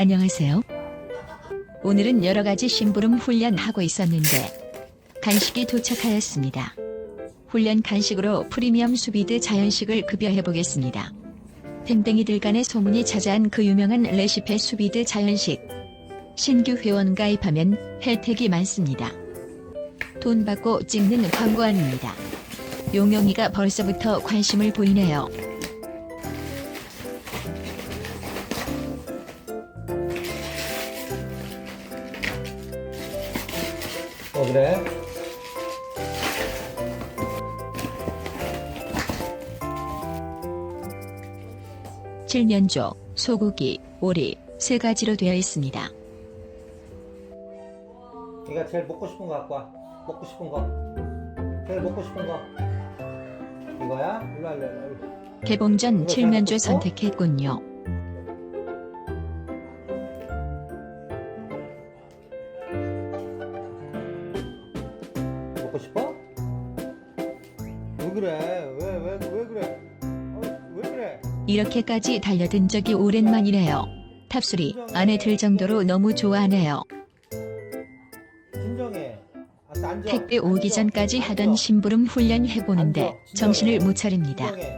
안녕하세요. 오늘은 여러 가지 심부름 훈련 하고 있었는데 간식이 도착하였습니다. 훈련 간식으로 프리미엄 수비드 자연식을 급여해 보겠습니다. 댕댕이들 간의 소문이 자자한 그 유명한 레시페 수비드 자연식. 신규 회원 가입하면 혜택이 많습니다. 돈 받고 찍는 광고 아닙니다. 용영이가 벌써부터 관심을 보이네요. 그래? 칠면조, 소고기, 오리 세 가지로 되어 있습니다. 네가 제일 먹고 싶은 거 갖고 와 먹고 싶은 거 제일 먹고 싶은 거 이거야? 일로 와 일로 와, 일로 와. 개봉 전 이거 칠면조 먹고 선택했군요. 그래? 왜 왜 왜 그래? 어, 왜 그래? 이렇게까지 달려든 적이 오랜만이네요. 탑수리 안에 들 정도로 너무 좋아하네요. 진정해 앉아, 앉아. 택배 오기 앉아, 전까지 앉아. 하던 심부름 훈련 해보는데 앉아. 정신을 못 차립니다. 진정해.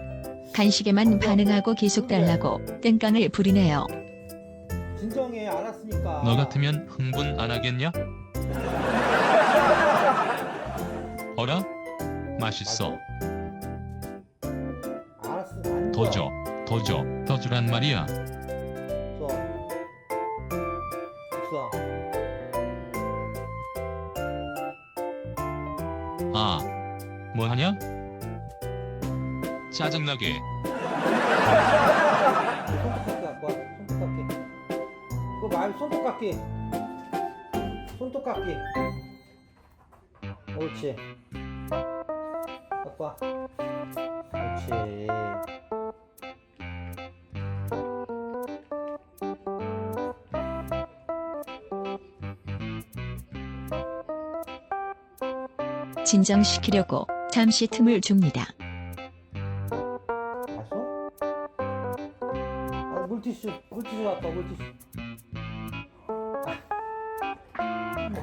간식에만 반응하고 계속 달라고 땡깡을 부리네요. 진정해 알았으니까 너 같으면 흥분 안 하겠냐? 어라? 맛있어. 알았어 앉아 더 줘. 더 줘. 더 주란 말이야. 아. 뭐 하냐? 짜증나게. 손톱깎이 갖고 와. 손톱깎이. 그거 말 손톱깎이. 손톱깎이. 옳지. 와. 옳지. 진정시키려고 잠시 틈을 줍니다. 봤어? 아, 물티슈. 물티슈 와. 물티슈.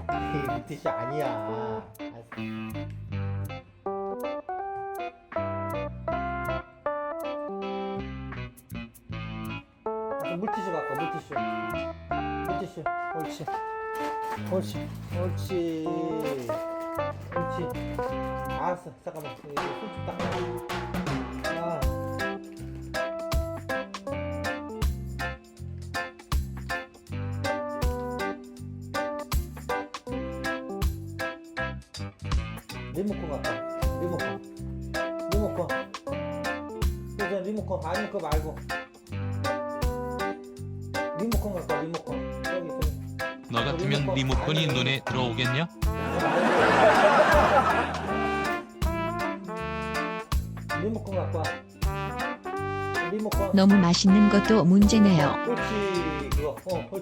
아. 이 물티슈 아니야. 알았어. 물티슈 갖고 와, 물티슈. 물티슈. 옳지. 옳지. 옳지. 옳지. 알았어. 잠깐만. 손좀 닦아. 아. 리모컨 갖다. 리모컨. 리모컨. 그저 리모컨 아니 그거 말고. 리모컨 갖다. 리모컨. 저기 저기. 너 같으면 리모컨이 눈에 들어오겠냐? 리모컨 갖고 와. 리모컨. 너무 맛있는 것도 문제네요. 그렇지 그거 어 그렇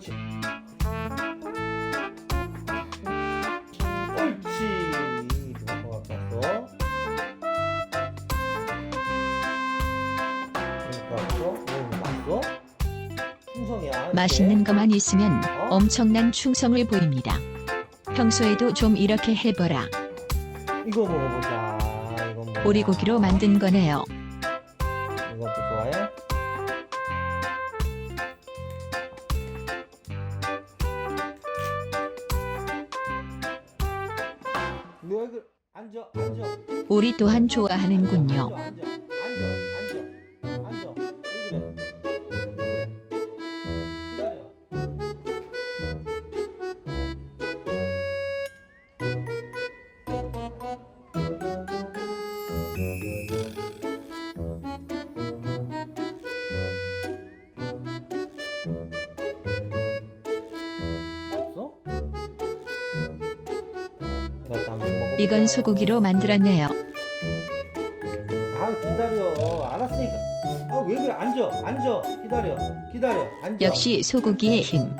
맛있는 것만 있으면 엄청난 충성을 보입니다. 평소에도 좀 이렇게 해보라. 이거 먹어보자 이거 뭐야 오리고기로 만든 거네요. 이것도 좋아해? 왜 그, 앉아, 앉아. 오리 또한 좋아하는군요. 앉아, 앉아, 이건 소고기로 만들었네요. 아 기다려 알았으니까 아 왜 그래 앉아 앉아 기다려 기다려 앉아 역시 소고기의 힘.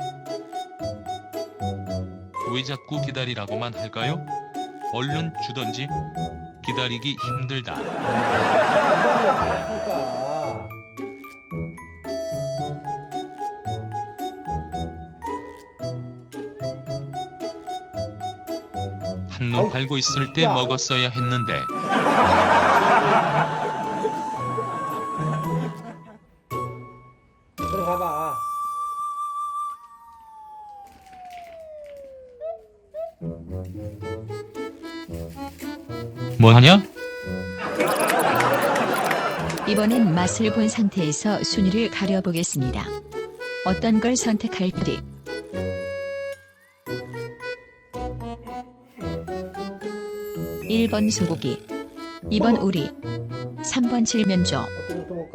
왜 자꾸 기다리라고만 할까요? 얼른 주던지. 기다리기 힘들다. 기다려 알았으니까 한눈 팔고 있을 때 야. 먹었어야 했는데 들어가봐. 뭐하냐? 이번엔 맛을 본 상태에서 순위를 가려보겠습니다. 어떤 걸 선택할지. 1번 소고기, 2번 오리, 3번 칠면조.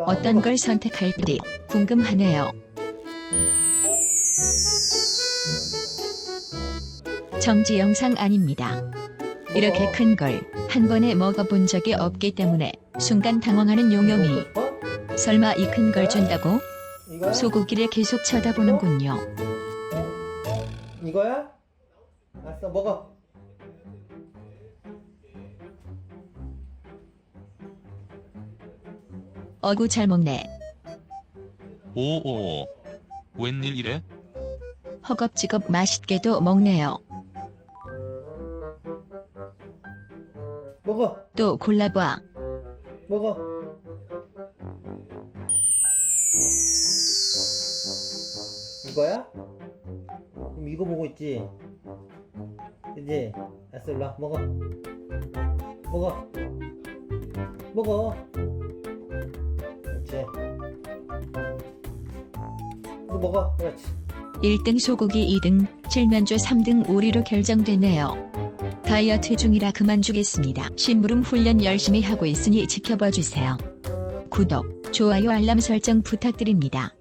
어떤 걸 선택할지 궁금하네요. 정지 영상 아닙니다. 이렇게 큰 걸 한 번에 먹어본 적이 없기 때문에 순간 당황하는 용용이 어? 설마 이 큰 걸 준다고? 소고기를 계속 쳐다보는군요. 이거야? 알았어 먹어. 어구 잘 먹네. 오오 웬일 이래? 허겁지겁 맛있게도 먹네요. 먹어. 또 골라봐. 먹어. 이거야? 그럼 이거 보고 있지? 그지? 알았어, 일로 와. 먹어. 먹어. 먹어. 먹어. 그렇지. 1등 소고기 2등, 칠면조 3등 오리로 결정되네요. 다이어트 중이라 그만 주겠습니다. 심부름 훈련 열심히 하고 있으니 지켜봐 주세요. 구독, 좋아요 알람 설정 부탁드립니다.